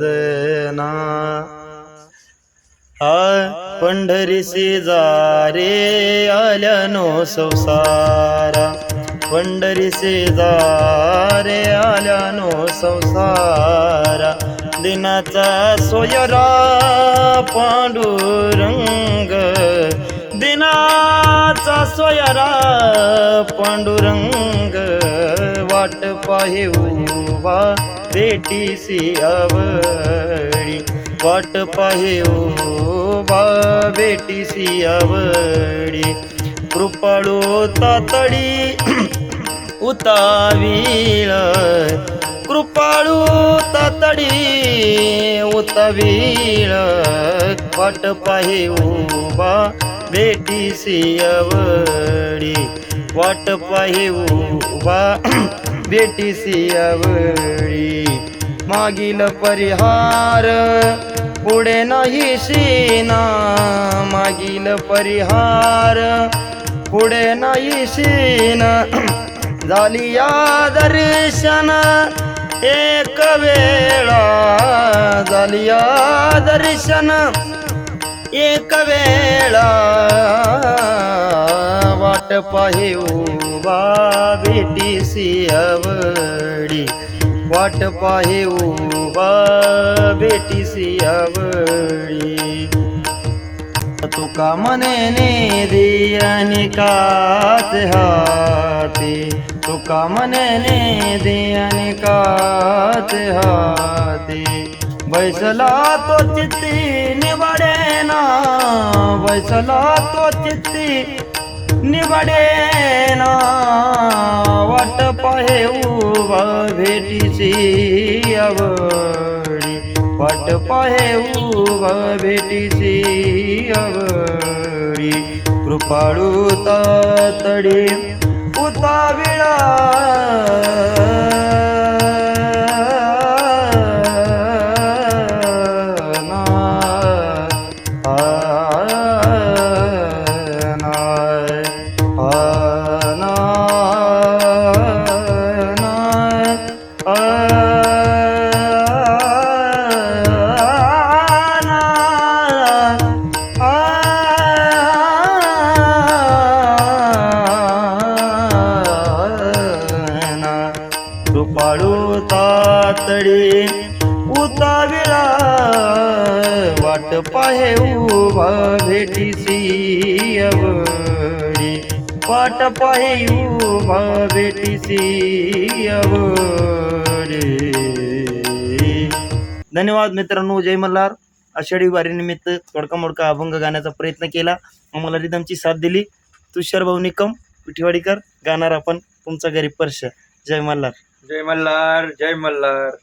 देना हाय पंढरी शेजारे आल्यानो संसारा पंढरी शेजारे आल्यानो संसारा दिनाचा सोयरा पांडुरंग दिनाचा सोयरा पांडुरंग वाट पाहे उभा भेटीसी आवडी. वाट पाहे उभा भेटीसी आवडी. कृपाळू तातडी उतावीळ. कृपाळू तातडी उतावीळ. वाट पाहे उभा भेटीसी आवडी वाट पाहे उभा. भेटीसी आवडी मागील परिहार पुढे नाही शिना. मागील परिहार पुढे नाही सीना झाली या दर्शन एक वेळा. झाली या दर्शन एक वेळा. वाट पाहे उभा भेटीसी आवडी. वाट पाहेऊ वा भेटीसी आवडी. तुका मने ने दियानी काच हाती? तुका मने ने दियानी काच हाती? बैसला तो चित्ती निवडे ना. बैसला तो चित्ती निवडे ना वाट पाहे उभा भेटीची आवडी. वाट पाहे उभा भेटीची आवडी. कृपाळू तातडी उता विळा पातळी तातडी वाट पाहे उभा भेटीसी वाट पाहे उभा भेटीसी धन्यवाद मित्रांनो जय मल्हार. आषाढी वारीनिमित्त तोडका मोडका अभंग गाण्याचा प्रयत्न केला. आम्हाला रिदमची साथ दिली. तुषार भाऊ निकम पिठीवाडीकर गाणार आपण तुमचा गरीब पर्श जय मल्हार. जय मल्हार जय मल्हार.